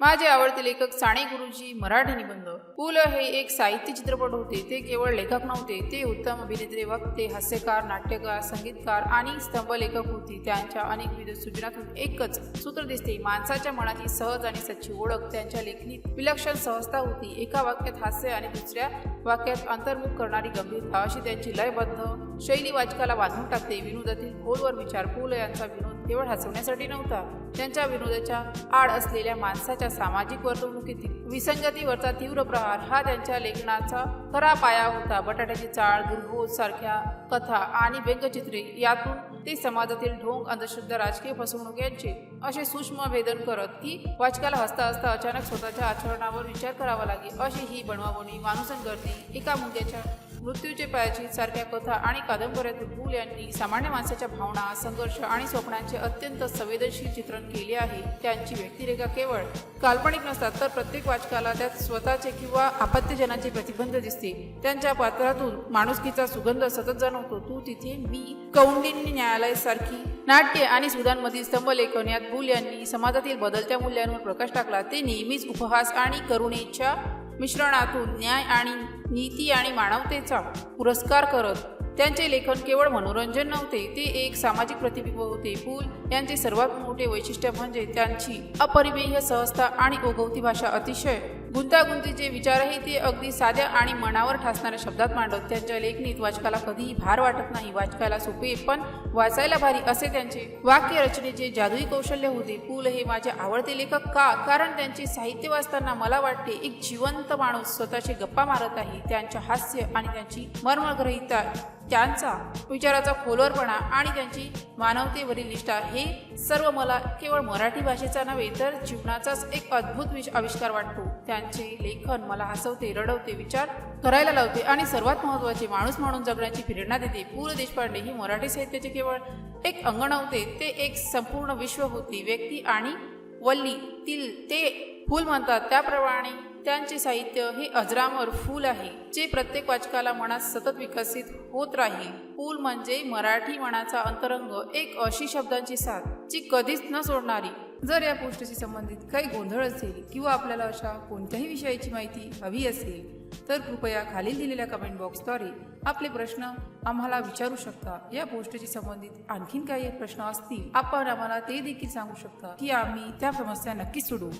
माझे आवडते लेखक साने गुरुजी मराठी निबंध पु ल हे एक साहित्य चित्रपट होते. ते केवळ लेखक नव्हते ते उत्तम अभिनेते वक्ते हास्यकार नाट्यकार संगीतकार आणि स्तंभलेखक होते. त्यांच्या अनेक विविध सूचनातून एकच सूत्र दिसते. माणसाच्या मनाची सहज आणि सच्ची ओळख त्यांच्या लेखणीत विलक्षण सहजता होती. एका वाक्यात हास्य आणि दुसऱ्या वाक्यात अंतर्मुख करणारी गंभीरता अशी त्यांची लयबद्ध शैली वाचकाला बांधून टाकते. विनोदातील खोलवर विचार पु ल यांचा विनोद केवळ हसवण्यासाठी नव्हता. त्यांच्या विनोदाच्या आड असलेल्या माणसाच्या सामाजिक वर्तणुकीतील विसंगतीवरचा तीव्र प्रहार हा त्यांच्या लेखनाचा खरा पाया होता. बटाट्याची चाळ दुर्बोध सारख्या कथा आणि व्यंगचित्रे यातून ते समाजातील ढोंग अंधश्रद्धा राजकीय फसवणूक यांचे असे सूक्ष्म भेदन करत की वाचकाला हसता हसता अचानक स्वतःच्या आचरणावर विचार करावा लागेल. अशी ही बनवाबनी माणूसन गर्दी एका मुंग्याच्या मृत्यूचे पायाची सारख्या कथा आणि कादंबऱ्यातील भूल यांनी सामान्य माणसाच्या भावना संघर्ष आणि स्वप्नांचे अत्यंत संवेदनशील चित्रण केले आहे. त्यांची व्यक्तिरेखा केवळ काल्पनिक नसतात तर प्रत्येक वाचकाला त्यात स्वतःचे किंवा आपत्त्यजनाचे प्रतिबंध दिसते. त्यांच्या पात्रातून माणुसकीचा सुगंध सतत जाणवतो. तू तिथे मी कौंडिन्य न्यायालय सारखी नाट्य आणि सुधांमधील स्तंभलेखन यात बुल यांनी समाजातील बदलत्या मूल्यांवर प्रकाश टाकला. ते नेहमीच उपहास आणि करुणेच्या मिश्रणातून न्याय आणि नीती आणि मानवतेचा पुरस्कार करत त्यांचे लेखन केवळ मनोरंजन नव्हते ते एक सामाजिक प्रतिबिंब होते. पूल यांचे सर्वात मोठे वैशिष्ट्य म्हणजे त्यांची अपरिमेय सहजता आणि ओघवती भाषा अतिशय गुंतागुंतीचे विचारही ते अगदी साध्या आणि मनावर ठासणाऱ्या शब्दात मांडत. त्यांच्या लेखणीत वाचकाला कधीही भार वाटत नाही. वाचकाला सोपे पण वाचायला भारी असे त्यांचे वाक्य रचनेचे जादुई कौशल्य होते. पु ल हे माझे आवडते लेखक का? कारण त्यांचे साहित्य वाचताना मला वाटते एक जिवंत माणूस स्वतःशी गप्पा मारत आहे. त्यांच्या हास्य आणि त्यांची मर्मग्रहिता त्यांचा विचाराचा खोलवरपणा आणि त्यांची मानवतेवरील निष्ठा हे सर्व मला केवळ मराठी भाषेचा नव्हे तर जीवनाचाच एक अद्भुत विश आविष्कार वाटतो. त्या त्यांचे लेखन मला हसवते रडवते विचार करायला लावते. आणि सर्वात महत्त्वाचे माणूस म्हणून जगण्याची प्रेरणा देते. पु ल देशपांडे ही मराठी साहित्याचे केवळ एक अंग नव्हते ते एक संपूर्ण विश्व होती. व्यक्ती आणि वल्लीतील ते फूल म्हणतात. त्याप्रमाणे त्यांचे साहित्य हे अजरामर फूल आहे जे प्रत्येक वाचकाला मनात सतत विकसित होत राहील. फूल म्हणजे मराठी मनाचा अंतरंग एक अशी शब्दांची साथ जी कधीच न सोडणारी जर या पोस्टशी संबंधित काही गोंधळ असेल किंवा आपल्याला अशा कोणत्याही विषयाची माहिती हवी असेल तर कृपया खालील दिलेल्या कमेंट बॉक्सद्वारे आपले प्रश्न आम्हाला विचारू शकता. या पोस्टशी संबंधित आणखीन काही प्रश्न असतील आपण आम्हाला ते देखील सांगू शकता की आम्ही त्या समस्या नक्कीच सोडवू.